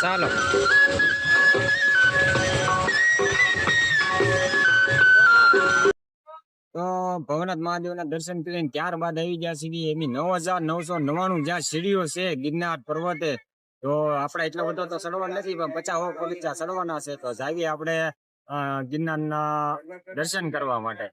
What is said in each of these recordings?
ચાલો. તો ભવનાથ મહાદેવના દર્શન કરીને ત્યારબાદ આવી ગયા છીએ. એની નવ હજાર નવસો નવાણું જ્યાં સીડીઓ છે ગિરનાર પર્વતે. તો આપણે એટલો બધો તો સડવા નથી, પણ પચાસ પગથિયા સડવાના છે, તો જાવી આપણે ગિરનારના દર્શન કરવા માટે.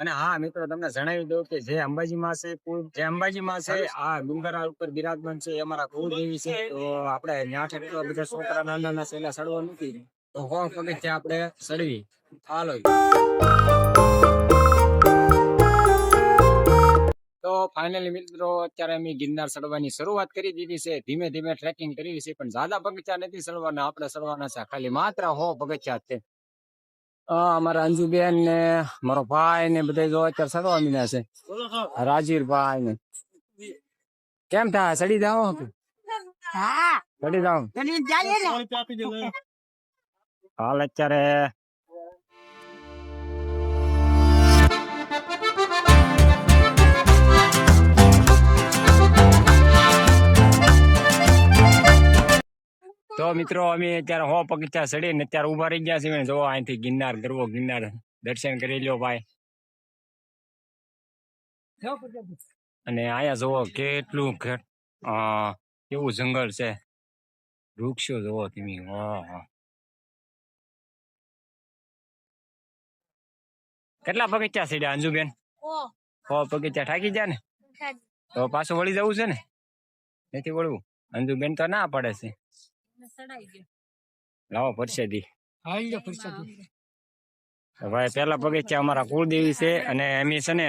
અને હા, મિત્રો, તમને જણાવી દઉં કે જે અંબાજીમાં છે કુલ જે અંબાજીમાં છે, આ ડુંગરા ઉપર બિરાજમાન છે, એ અમારા કુળદેવી છે, તો આપણે ન્યાઠ એટલા બધા છોકરા નાના નાના સડવા નથી. તો હો પગથિયા આપણે સડવી હાલો. ફાઇનલી મિત્રો અત્યારે અમે ગિરનાર ચડવાની શરૂઆત કરી દીધી છે. ધીમે ધીમે ટ્રેકિંગ કરી છે પણ જ્યાદા પગથિયા નથી ચડવાના આપણે ચડવાના છે ખાલી માત્ર હો પગથિયા છે. અમારા અંજુબેન ને મારો ભાઈ ને બધા જો અત્યારે ચડવા મીના છે. રાજીરભાઈ ને. કેમ થાય ચડી જાઓ હા ચડી જાઓ. હાલ અત્યારે મિત્રો અમે અત્યારે હો પગથિયા ચડીને અત્યારે ઊભા રહી ગયા છીએ. જો અહીંથી ગિરનાર ગરવો ગિરનાર દર્શન કરી લ્યો ભાઈ. અને અહીંયા જોવો કેટલું કેવું જંગલ છે. વૃક્ષો જોવો તમે કેટલા પગથિયા ચડ્યા અંજુબેન? હો. પગથિયા થાકી ગયા ને? તો પાછું વળી જવું છે ને? નથી વળવું? અંજુબેન તો ના પડે છે. સડાઈ ગયો. લાવો પરસેદી હાલ જો પરસાદી ભાઈ પેલા પગથિયા અમારા કુળદેવી છે અને એમી છે ને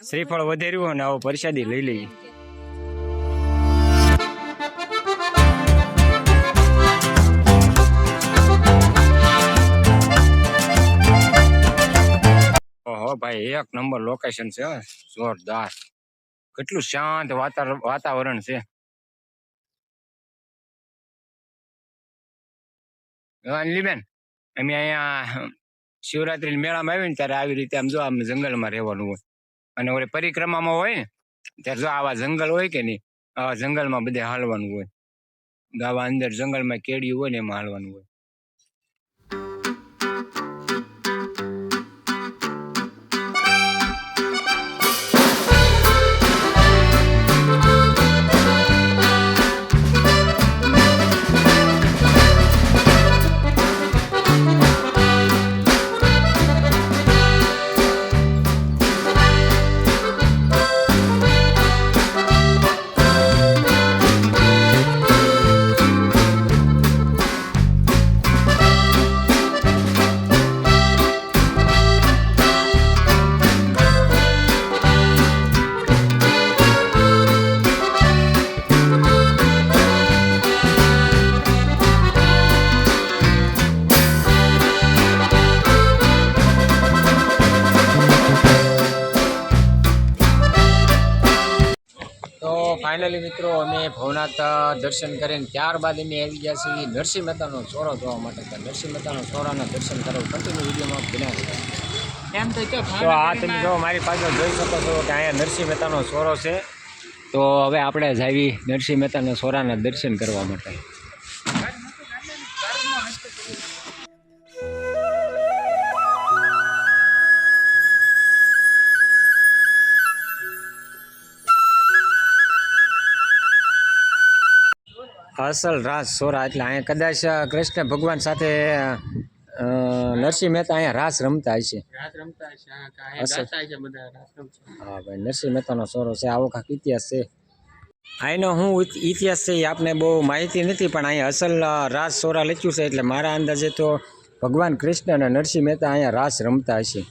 શ્રીફળ વધેર્યું અને આવો પરસાદી લઈ લઈએ. ઓહો ભાઈ એક નંબર લોકેશન છે જોરદાર. કેટલું શાંત વાતાવરણ છે. બેન, અમે અહીંયા શિવરાત્રી મેળામાં આવીને ત્યારે આવી રીતે આમ જો આમ જંગલમાં રહેવાનું હોય. અને ઓલે પરિક્રમામાં હોય ને, ત્યારે જો આવા જંગલ હોય કે નહીં, આવા જંગલમાં બધે હાલવાનું હોય. આવા અંદર જંગલમાં કેડી હોય ને એમાં હાલવાનું હોય. ફાઇનલી મિત્રો અમે ભવનાથ દર્શન કરીને ત્યારબાદ અમે આવી ગયા છીએ નરસિંહ મહેતાનો છોરો જોવા માટે. નરસિંહ મહેતાનો છોરાના દર્શન કરો કન્ટિન્યુ વિડીયોમાં. એમ તો આ તમે જો મારી પાછળ જોઈ શકો છો કે અહીંયા નરસિંહ મહેતાનો છોરો છે. તો હવે આપણે જાવી નરસિંહ મહેતાના છોરાના દર્શન કરવા માટે. અસલ રાસ સોરા એટલે અહીંયા કદાચ કૃષ્ણ ભગવાન સાથે નરસિંહ મહેતા અહીંયા રાસ રમતા હશે. હા ભાઈ નરસિંહ મહેતાનો સોરો છે આવો કાંક ઇતિહાસ છે. અહીંનો હું ઇતિહાસ છે એ આપને બહુ માહિતી નથી પણ અહીંયા અસલ રાસ સોરા લખ્યું છે એટલે મારા અંદાજે તો ભગવાન કૃષ્ણ અને નરસિંહ મહેતા અહીંયા રાસ રમતા હશે.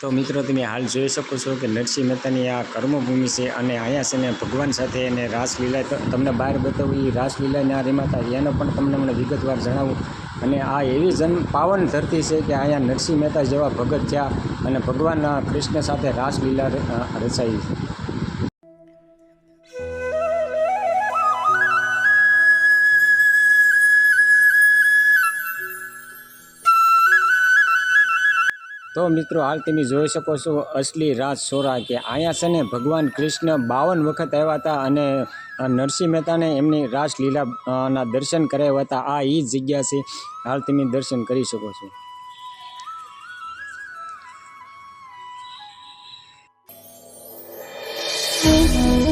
તો મિત્રો, તમે હાલ જોઈ શકો છો કે નરસિંહ મહેતાની આ કર્મભૂમિ છે અને અહીંયા છે ને ભગવાન સાથે એને રાસલીલા તમને બહાર બતાવું એ રાસલીલા આ રમાતા એનો પણ તમને મને વિગતવાર જણાવું. અને આ એવી જન પાવન ધરતી છે કે અહીંયા નરસિંહ મહેતા જેવા ભગત થયા અને ભગવાન કૃષ્ણ સાથે રાસલીલા રચાઈ. તો મિત્રો, હાલ તમે જોઈ શકો છો અસલી રાજ સોરા કે અહીંયા છે ને ભગવાન કૃષ્ણ બાવન વખત આવ્યા હતા અને નરસિંહ મહેતાને એમની રાસલીલા ના દર્શન કરાવ્યા હતા. આ એ જ જગ્યા છે. હાલ તમે દર્શન કરી શકો છો. તો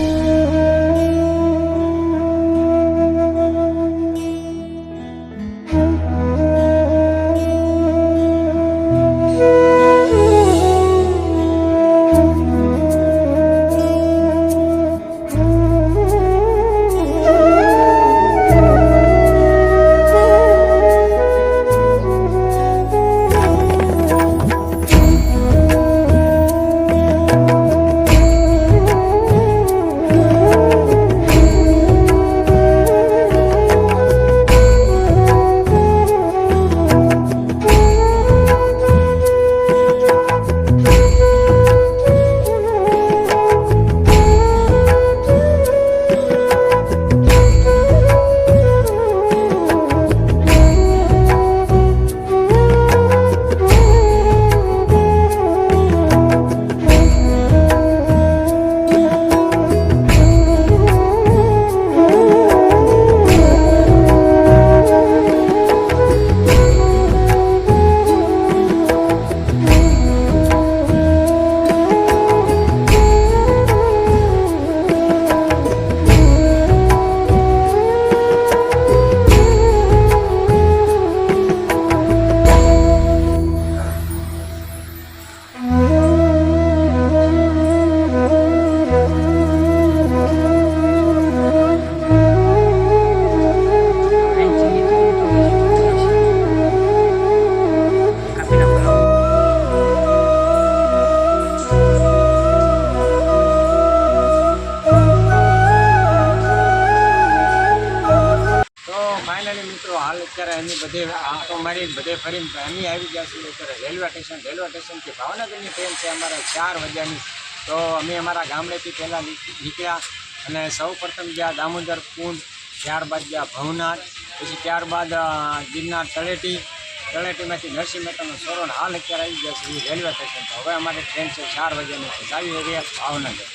આંટો મારી બધે ફરીને અમે આવી ગયા છીએ અત્યારે રેલવે સ્ટેશન, રેલવે સ્ટેશનથી ભાવનગરની ટ્રેન છે અમારે ચાર વાગ્યાની. તો અમે અમારા ગામડેથી પહેલાં નીકળ્યા અને સૌ પ્રથમ ગયા દામોદર કુંડ, ત્યારબાદ ગયા ભવનાથ, પછી ત્યારબાદ ગિરનાર તળેટી. તળેટીમાંથી નરસિંહ મહેતાનો સોરણ હાલ અત્યારે આવી ગયા છે રેલવે સ્ટેશન. તો હવે અમારી ટ્રેન છે ચાર વાગ્યાની. છે રહ્યા ભાવનગર.